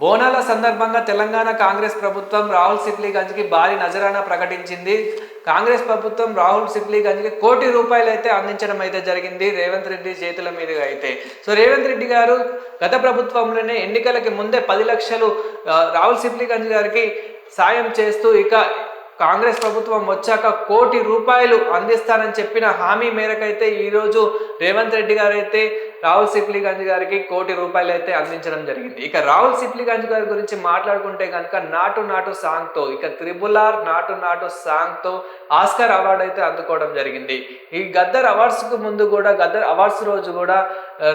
బోనాల సందర్భంగా తెలంగాణ కాంగ్రెస్ ప్రభుత్వం రాహుల్ సిప్లీగంజ్కి భారీ నజరానా ప్రకటించింది. కాంగ్రెస్ ప్రభుత్వం రాహుల్ సిప్లీగంజ్కి కోటి రూపాయలు అయితే అందించడం అయితే జరిగింది. రేవంత్ రెడ్డి చేతుల మీదుగా అయితే. సో రేవంత్ రెడ్డి గారు గత ప్రభుత్వంలోనే ఎన్నికలకి ముందే పది లక్షలు రాహుల్ రాహుల్ సిప్లీగంజ్ గారికి సాయం చేస్తూ ఇక కాంగ్రెస్ ప్రభుత్వం వచ్చాక కోటి రూపాయలు అందిస్తానని చెప్పిన హామీ మేరకైతే ఈరోజు రేవంత్ రెడ్డి గారైతే రాహుల్ సిప్లీగంజ్ గారికి కోటి రూపాయలు అయితే అందించడం జరిగింది. ఇక రాహుల్ సిప్లీగంజ్ గారి గురించి మాట్లాడుకుంటే కనుక నాటు నాటు సాంగ్తో ఇక త్రిబుల్ ఆర్ నాటు నాటు సాంగ్తో ఆస్కార్ అవార్డు అయితే అందుకోవడం జరిగింది. ఈ గద్దర్ అవార్డ్స్కు ముందు కూడా గద్దర్ అవార్డ్స్ రోజు కూడా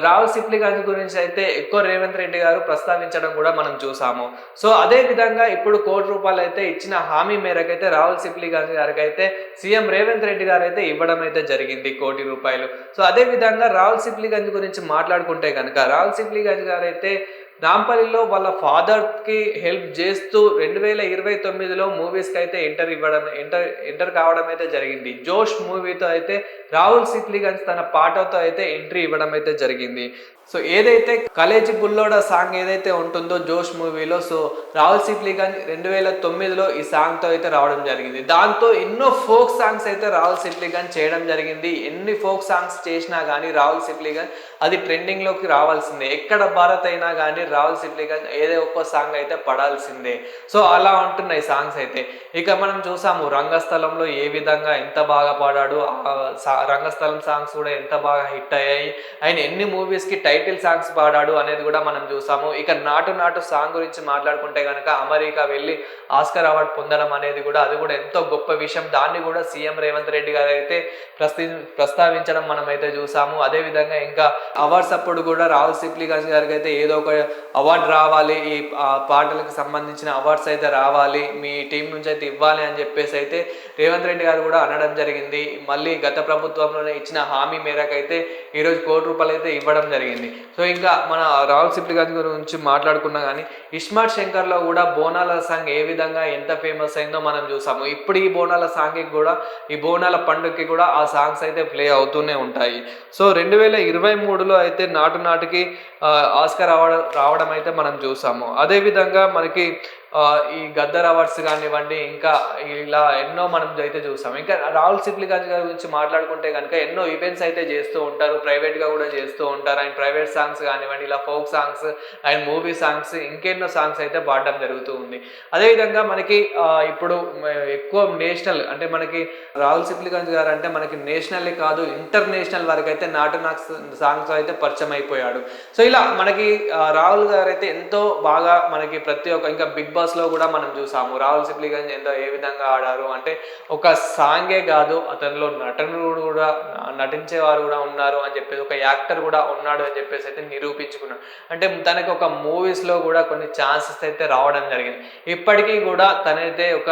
రావుల్ సిప్లి గారి గురించి అయితే ఎక్కువ రేవంత్ రెడ్డి గారు ప్రస్తావించడం కూడా మనం చూసాము. సో అదే విధంగా ఇప్పుడు కోటి రూపాయలు అయితే ఇచ్చిన హామీ మేరకైతే రాహుల్ సిప్లీగంజ్ గారికి అయితే సీఎం రేవంత్ రెడ్డి గారు అయితే ఇవ్వడం అయితే జరిగింది కోటి రూపాయలు. సో అదే విధంగా రాహుల్ సిప్లీగంజ్ గురించి మాట్లాడుకుంటే కనుక రాహుల్ సిప్లీగంజ్ గారు అయితే రాంపల్లిలో వాళ్ళ ఫాదర్కి హెల్ప్ చేస్తూ రెండు వేల ఇరవై తొమ్మిదిలో మూవీస్కి అయితే ఎంటర్ ఇవ్వడం ఎంటర్ ఎంటర్ కావడం అయితే జరిగింది. జోష్ మూవీతో అయితే రాహుల్ సిప్లీగంజ్ తన పాటతో అయితే ఎంట్రీ ఇవ్వడం అయితే జరిగింది. సో ఏదైతే కలేజీ బుల్లోడ సాంగ్ ఏదైతే ఉంటుందో జోష్ మూవీలో సో రాహుల్ సిప్లీగంజ్ రెండు వేల తొమ్మిదిలో ఈ సాంగ్తో అయితే రావడం జరిగింది. దాంతో ఎన్నో ఫోక్ సాంగ్స్ అయితే రాహుల్ గన్ చేయడం జరిగింది. ఎన్ని ఫోక్ సాంగ్స్ చేసినా కానీ రాహుల్ సిప్లీగంజ్ అది ట్రెండింగ్లోకి రావాల్సిందే. ఎక్కడ భారత్ అయినా కానీ రాహుల్ కానీ ఏదో ఒక్క సాంగ్ అయితే పడాల్సిందే. సో అలా ఉంటున్నాయి సాంగ్స్ అయితే. ఇక మనం చూసాము రంగస్థలంలో ఏ విధంగా ఎంత బాగా పాడాడు సా- రంగస్థలం సాంగ్స్ కూడా ఎంత బాగా హిట్ అయ్యాయి. ఆయన ఎన్ని మూవీస్కి టైటిల్ సాంగ్స్ పాడాడు అనేది కూడా మనం చూసాము. ఇక నాటు నాటు సాంగ్ గురించి మాట్లాడుకుంటే కనుక అమెరికా వెళ్ళి ఆస్కర్ అవార్డు పొందడం అనేది కూడా అది కూడా ఎంతో గొప్ప విషయం. దాన్ని కూడా సీఎం రేవంత్ రెడ్డి గారు అయితే ప్రస్తి ప్రస్తావించడం మనం అయితే చూసాము. అదే విధంగా ఇంకా అవార్డ్స్ అప్పుడు కూడా రాహుల్ సిప్లీగంజ్ గారికి అయితే ఏదో ఒక అవార్డు రావాలి ఈ పాటలకు సంబంధించిన అవార్డ్స్ అయితే రావాలి మీ టీం నుంచి అయితే ఇవ్వాలి అని చెప్పేసి అయితే రేవంత్ రెడ్డి గారు కూడా అనడం జరిగింది. మళ్ళీ గత ప్రభుత్వంలోనే ఇచ్చిన హామీ మేరకు అయితే ఈరోజు కోటి రూపాయలు అయితే ఇవ్వడం జరిగింది. సో ఇంకా మన రాహుల్ సిప్లీగంజ్ గురించి మాట్లాడుకున్నా కానీ ఇస్మార్ట్ శంకర్లో కూడా బోనాల సాంగ్ ఏ విధంగా ఎంత ఫేమస్ అయిందో మనం చూసాము. ఇప్పుడు ఈ బోనాల సాంగ్కి కూడా ఈ బోనాల పండుగకి కూడా ఆ సాంగ్స్ అయితే ప్లే అవుతూనే ఉంటాయి. సో రెండు వేల ఇరవై మూడు మూడులో అయితే నాటు నాటికి ఆస్కర్ అవార్డు రావడం అయితే మనం చూసాము. అదేవిధంగా మనకి ఈ గద్దర్ అవార్డ్స్ కానివ్వండి ఇంకా ఇలా ఎన్నో మనం అయితే చూసాం. ఇంకా రాహుల్ సిప్లి గారి గురించి మాట్లాడుకుంటే కనుక ఎన్నో ఈవెంట్స్ అయితే చేస్తూ ఉంటారు ప్రైవేట్గా కూడా చేస్తూ ఉంటారు. ఆయన ప్రైవేట్ సాంగ్స్ కానివ్వండి ఇలా folk songs and movie songs ఇంకెన్నో సాంగ్స్ అయితే పాడడం జరుగుతూ ఉంది. అదేవిధంగా మనకి ఇప్పుడు ఎక్కువ నేషనల్ అంటే మనకి రాహుల్ సిప్లి గారు అంటే మనకి నేషనల్ కాదు ఇంటర్నేషనల్ వరకు అయితే నాటనాక్ సాంగ్స్ అయితే పరిచయం అయిపోయాడు. సో ఇలా మనకి రాహుల్ గారు అయితే ఎంతో బాగా మనకి ప్రతి ఒక్క ఇంకా బిగ్ బాస్ లో కూడా మనం చూసాము. రాహుల్ సిప్లిగంజ్ ఎంత ఏ విధంగా ఆడారు అంటే ఒక సాంగే కాదు అతనిలో నటనుడు కూడా నటించేవారు కూడా ఉన్నారు అని చెప్పేసి ఒక యాక్టర్ కూడా ఉన్నాడు అని చెప్పేసి అయితే నిరూపించుకున్నాడు అంటే తనకి ఒక మూవీస్లో కూడా కొన్ని ఛాన్సెస్ అయితే రావడం జరిగింది. ఇప్పటికీ కూడా తనైతే ఒక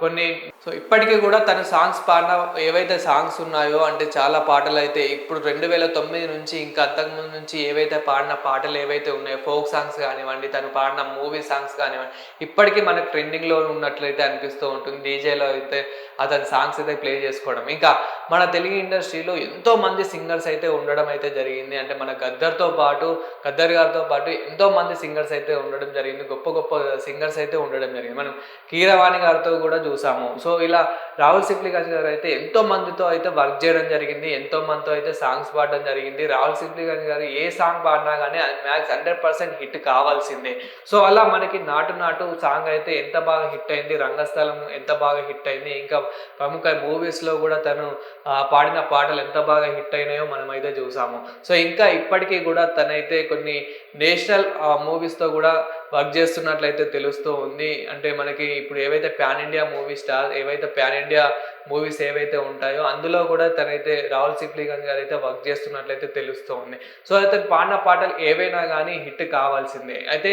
కొన్ని సో ఇప్పటికీ కూడా తన సాంగ్స్ పాడిన ఏవైతే సాంగ్స్ ఉన్నాయో అంటే చాలా పాటలు అయితే ఇప్పుడు రెండు వేల తొమ్మిది నుంచి ఇంకా అంతకుముందు నుంచి ఏవైతే పాడిన పాటలు ఏవైతే ఉన్నాయో ఫోక్ సాంగ్స్ కానివ్వండి తను పాడిన మూవీ సాంగ్స్ కానివ్వండి ఇప్పటికీ మనకు ట్రెండింగ్లో ఉన్నట్లయితే అనిపిస్తూ ఉంటుంది. డీజేలో అయితే అతని సాంగ్స్ అయితే ప్లే చేసుకోవడం. ఇంకా మన తెలుగు ఇండస్ట్రీలో ఎంతో మంది సింగర్స్ అయితే ఉండడం అయితే జరిగింది. అంటే మన గద్దర్తో పాటు గద్దర్ గారితో పాటు ఎంతో మంది సింగర్స్ అయితే ఉండడం జరిగింది. గొప్ప గొప్ప సింగర్స్ అయితే ఉండడం జరిగింది. మనం కీరవాణి గారితో కూడా చూసాము. సో ఇలా రాహుల్ సిప్లి గారు అయితే ఎంతో మందితో అయితే వర్క్ చేయడం జరిగింది. ఎంతో మందితో అయితే సాంగ్స్ పాడడం జరిగింది. రాహుల్ సిప్లిగంజ్ గారు ఏ సాంగ్ పాడినా కానీ అది మ్యాక్స్ హండ్రెడ్ పర్సెంట్ హిట్ కావాల్సిందే. సో అలా మనకి నాటు నాటు సాంగ్ అయితే ఎంత బాగా హిట్ అయింది రంగస్థలం ఎంత బాగా హిట్ అయింది ఇంకా ప్రముఖ మూవీస్లో కూడా తను ఆ, పాడిన పాటలు ఎంత బాగా హిట్ అయినాయో మనం అయితే చూసాము. సో ఇంకా ఇప్పటికీ కూడా తనైతే కొన్ని నేషనల్ మూవీస్తో కూడా వర్క్ చేస్తున్నట్లయితే తెలుస్తూ ఉంది. అంటే మనకి ఇప్పుడు ఏవైతే ప్యాన్ ఇండియా మూవీ స్టార్ ఏవైతే ప్యాన్ ఇండియా మూవీస్ ఏవైతే ఉంటాయో అందులో కూడా తనైతే రాహుల్ సిప్లిగంజ్ గారు అయితే వర్క్ చేస్తున్నట్లయితే తెలుస్తూ ఉంది సో అతను పాడిన పాటలు ఏవైనా కానీ హిట్ కావాల్సిందే. అయితే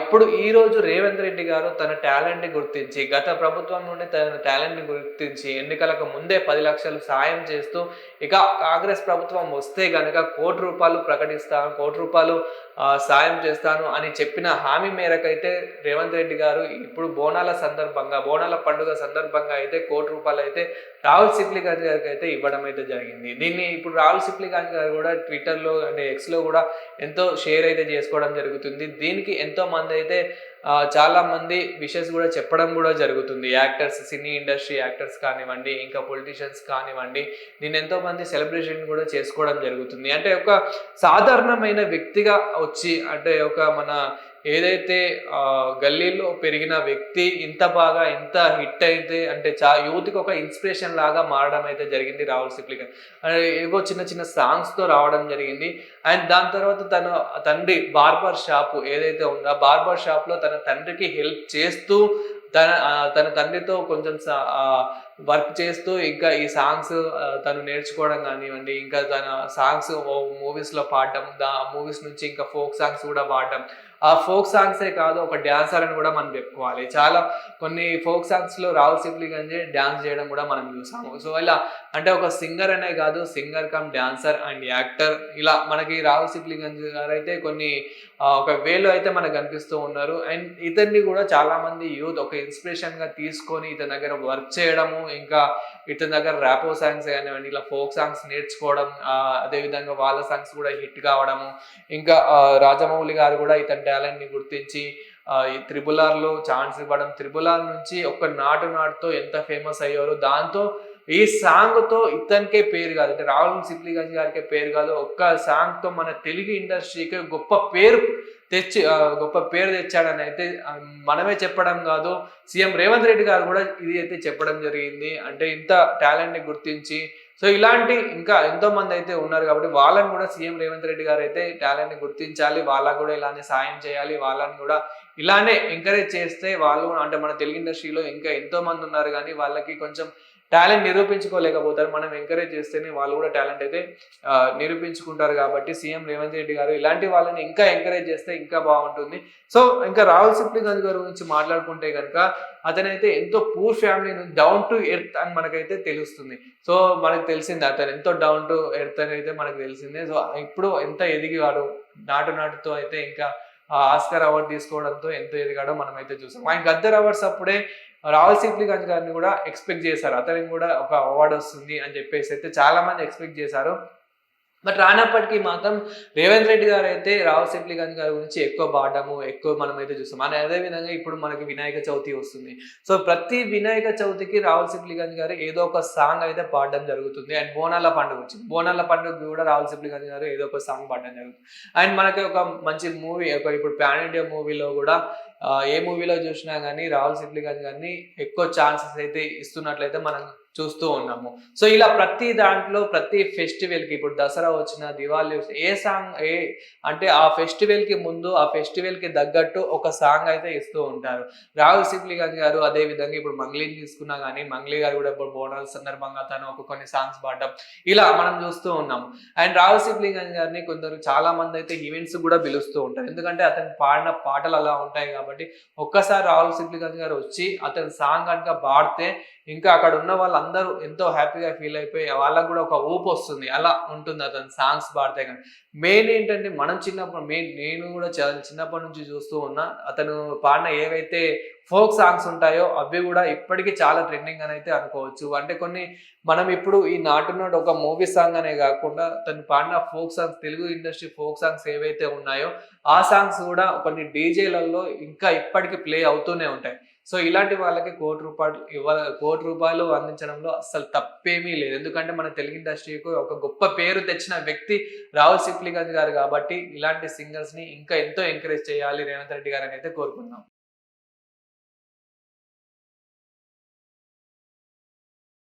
ఇప్పుడు ఈ రోజు రేవంత్ రెడ్డి గారు తన టాలెంట్ని గుర్తించి గత ప్రభుత్వం నుండి తన టాలెంట్ని గుర్తించి ఎన్నికలకు ముందే పది లక్షలు సాయం చేస్తూ ఇక కాంగ్రెస్ ప్రభుత్వం వస్తే గనక కోటి రూపాయలు ప్రకటిస్తాను కోటి రూపాయలు సాయం చేస్తాను అని చెప్పిన హామీ మేరకు అయితే రేవంత్ రెడ్డి గారు ఇప్పుడు బోనాల సందర్భంగా బోనాల పండుగ సందర్భంగా అయితే కోటి రూపాయలు అయితే రాహుల్ సిప్లిగంజ్ గారికి అయితే ఇవ్వడం అయితే జరిగింది. దీన్ని ఇప్పుడు రాహుల్ సిప్లిగంజ్ గారు కూడా ట్విట్టర్లో అంటే ఎక్స్లో కూడా ఎంతో షేర్ అయితే చేసుకోవడం జరుగుతుంది. దీనికి ఎంతో మంది అయితే చాలామంది చాలా మంది విషెస్ కూడా చెప్పడం కూడా జరుగుతుంది. యాక్టర్స్ సినీ ఇండస్ట్రీ యాక్టర్స్ కానివ్వండి ఇంకా పొలిటీషియన్స్ కానివ్వండి దీన్ని ఎంతో మంది సెలబ్రేషన్ కూడా చేసుకోవడం జరుగుతుంది. అంటే ఒక సాధారణమైన వ్యక్తిగా వచ్చి అంటే ఒక మన ఏదైతే గల్లీలో పెరిగిన వ్యక్తి ఇంత బాగా ఇంత హిట్ అయితే అంటే చా యూత్కి ఒక ఇన్స్పిరేషన్ లాగా మారడం అయితే జరిగింది రాహుల్ సిప్లిగా. ఏవో చిన్న చిన్న సాంగ్స్తో రావడం జరిగింది. అండ్ దాని తర్వాత తన తండ్రి బార్బర్ షాప్ ఏదైతే ఉందో ఆ బార్బర్ షాప్లో తన తండ్రికి హెల్ప్ చేస్తూ తన తన తండ్రితో కొంచెం వర్క్ చేస్తూ ఇంకా ఈ సాంగ్స్ తను నేర్చుకోవడం కానివ్వండి ఇంకా తన సాంగ్స్ మూవీస్లో పాడడం దా మూవీస్ నుంచి ఇంకా ఫోక్ సాంగ్స్ కూడా పాడడం ఆ ఫోక్ సాంగ్సే కాదు ఒక డ్యాన్సర్ అని కూడా మనం చెప్పుకోవాలి. చాలా కొన్ని ఫోక్ సాంగ్స్లో రాహుల్ సిప్లి గంజే డ్యాన్స్ చేయడం కూడా మనం చూసాము. సో ఇలా అంటే ఒక సింగర్ అనే కాదు singer cum dancer and actor ఇలా మనకి రాహుల్ సిప్లి గంజ్ గారు అయితే కొన్ని ఒక వేలో అయితే మనకు కనిపిస్తూ ఉన్నారు. అండ్ ఇతన్ని కూడా చాలా మంది యూత్ ఒక ఇన్స్పిరేషన్గా తీసుకొని ఇతని దగ్గర వర్క్ చేయడము ఇంకా ఇతని దగ్గర ర్యాపో సాంగ్స్ కానివ్వండి ఇలా ఫోక్ సాంగ్స్ నేర్చుకోవడం అదేవిధంగా వాళ్ళ సాంగ్స్ కూడా హిట్ కావడము ఇంకా రాజమౌళి గారు కూడా ఇతని టాలెంట్ని గుర్తించి ఈ త్రిబుల్ ఆర్లో ఛాన్స్ ఇవ్వడం త్రిబుల్ ఆర్ నుంచి ఒక నాటు నాటుతో ఎంత ఫేమస్ అయ్యారో దాంతో ఈ సాంగ్తో ఇతనికే పేరు కాదు అంటే రాహుల్ సిప్లిగంజ్ గారికే పేరు కాదు ఒక్క సాంగ్తో మన తెలుగు ఇండస్ట్రీకి గొప్ప పేరు తెచ్చి గొప్ప పేరు తెచ్చాడని అయితే మనమే చెప్పడం కాదు సీఎం రేవంత్ రెడ్డి గారు కూడా ఇది అయితే చెప్పడం జరిగింది. అంటే ఇంత టాలెంట్ని గుర్తించి సో ఇలాంటి ఇంకా ఎంతో మంది అయితే ఉన్నారు కాబట్టి వాళ్ళని కూడా సీఎం రేవంత్ రెడ్డి గారు అయితే టాలెంట్ని గుర్తించాలి వాళ్ళకు కూడా ఇలానే సాయం చేయాలి వాళ్ళని కూడా ఇలానే ఎంకరేజ్ చేస్తే వాళ్ళు అంటే మన తెలుగు ఇండస్ట్రీలో ఇంకా ఎంతో మంది ఉన్నారు కానీ వాళ్ళకి కొంచెం టాలెంట్ నిరూపించుకోలేకపోతారు. మనం ఎంకరేజ్ చేస్తేనే వాళ్ళు కూడా టాలెంట్ అయితే నిరూపించుకుంటారు కాబట్టి సీఎం రేవంత్ రెడ్డి గారు ఇలాంటి వాళ్ళని ఇంకా ఎంకరేజ్ చేస్తే ఇంకా బాగుంటుంది. సో ఇంకా రాహుల్ సిప్లిగంజ్ గారి గురించి మాట్లాడుకుంటే కనుక అతనైతే ఎంతో పూర్ ఫ్యామిలీ నుంచి డౌన్ టు ఎర్త్ అని మనకైతే తెలుస్తుంది. సో మనకు తెలిసింది అతను ఎంతో డౌన్ టు ఎర్త్ అని అయితే మనకు తెలిసిందే. సో ఇప్పుడు ఎంత ఎదిగివాడు నాటు నాటుతో అయితే ఇంకా ఆస్కర్ అవార్డు తీసుకోవడంతో ఎంత ఎదిగాడో మనం అయితే చూసాం. ఆయన గద్దర్ అవార్డ్స్ అప్పుడే రాహుల్ సిప్లిగంజ్ గారిని కూడా ఎక్స్పెక్ట్ చేశారు. అతనికి కూడా ఒక అవార్డు వస్తుంది అని చెప్పేసి అయితే చాలా మంది ఎక్స్పెక్ట్ చేశారు. బట్ రానప్పటికీ మాత్రం రేవంత్ రెడ్డి గారు అయితే రాహుల్ సిప్లిగంజ్ గారి గురించి ఎక్కువ పాడము ఎక్కువ మనం అయితే చూస్తాం. అని అదే విధంగా ఇప్పుడు మనకి వినాయక చవితి వస్తుంది. సో ప్రతి వినాయక చవితికి రాహుల్ సిప్లిగంజ్ గారు ఏదో ఒక సాంగ్ అయితే పాడడం జరుగుతుంది. అండ్ బోనాల పండుగ వచ్చింది. బోనాల పండుగ కూడా రావుల సిప్లి గంజ్ గారు ఏదో ఒక సాంగ్ పాడడం జరుగుతుంది. అండ్ మనకి ఒక మంచి మూవీ ఒక ఇప్పుడు ప్యాన్ ఇండియా మూవీలో కూడా ఏ మూవీలో చూసినా కానీ రాహుల్ సిప్లిగంజ్ గారిని ఎక్కువ ఛాన్సెస్ అయితే ఇస్తున్నట్లయితే మనం చూస్తూ ఉన్నాము. సో ఇలా ప్రతి దాంట్లో ప్రతి ఫెస్టివల్కి ఇప్పుడు దసరా వచ్చిన దివాళీ ఏ సాంగ్ ఏ అంటే ఆ ఫెస్టివల్కి ముందు ఆ ఫెస్టివల్కి తగ్గట్టు ఒక సాంగ్ అయితే ఇస్తూ ఉంటారు. రాహుల్ సిప్లిగంజ్ గారు అదే విధంగా ఇప్పుడు మంగ్లీని తీసుకున్నా కానీ మంగ్లీ గారు కూడా ఇప్పుడు బోనాల సందర్భంగా తను ఒక కొన్ని సాంగ్స్ పాడడం ఇలా మనం చూస్తూ ఉన్నాము. అండ్ రాహుల్ సిప్లిగంజ్ గారిని కొందరు చాలా మంది అయితే ఈవెంట్స్ కూడా పిలుస్తూ ఉంటారు. ఎందుకంటే అతను పాడిన పాటలు అలా ఉంటాయి కాబట్టి ఒక్కసారి రాహుల్ సిప్లిగంజ్ గారు వచ్చి అతని సాంగ్ కనుక పాడితే ఇంకా అక్కడ ఉన్న వాళ్ళ అందరూ ఎంతో హ్యాపీగా ఫీల్ అయిపోయి వాళ్ళకు కూడా ఒక ఊపు వస్తుంది. అలా ఉంటుంది అతని సాంగ్స్ పాడితే కానీ. మెయిన్ ఏంటంటే మనం చిన్నప్పుడు మెయిన్ నేను కూడా చిన్నప్పటి నుంచి చూస్తూ ఉన్నా అతను పాడిన ఏవైతే ఫోక్ సాంగ్స్ ఉంటాయో అవి కూడా ఇప్పటికీ చాలా ట్రెండింగ్ అని అయితే అనుకోవచ్చు. అంటే కొన్ని మనం ఇప్పుడు ఈ నాటునాడు ఒక మూవీ సాంగ్ అనే కాకుండా తను పాడిన folk songs Telugu industry folk songs ఏవైతే ఉన్నాయో ఆ సాంగ్స్ కూడా కొన్ని డీజేలలో ఇంకా ఇప్పటికీ ప్లే అవుతూనే ఉంటాయి. సో ఇలాంటి వాళ్ళకి కోటి రూపాయలు ఇవ్వ కోటి రూపాయలు అందించడంలో అసలు తప్పేమీ లేదు. ఎందుకంటే మన తెలుగు ఇండస్ట్రీకి ఒక గొప్ప పేరు తెచ్చిన వ్యక్తి రాహుల్ సిప్లిగంజ్ గారు కాబట్టి ఇలాంటి సింగర్స్ని ఇంకా ఎంతో ఎంకరేజ్ చేయాలి రేవంత్ రెడ్డి గారు అని అయితే కోరుకుందాం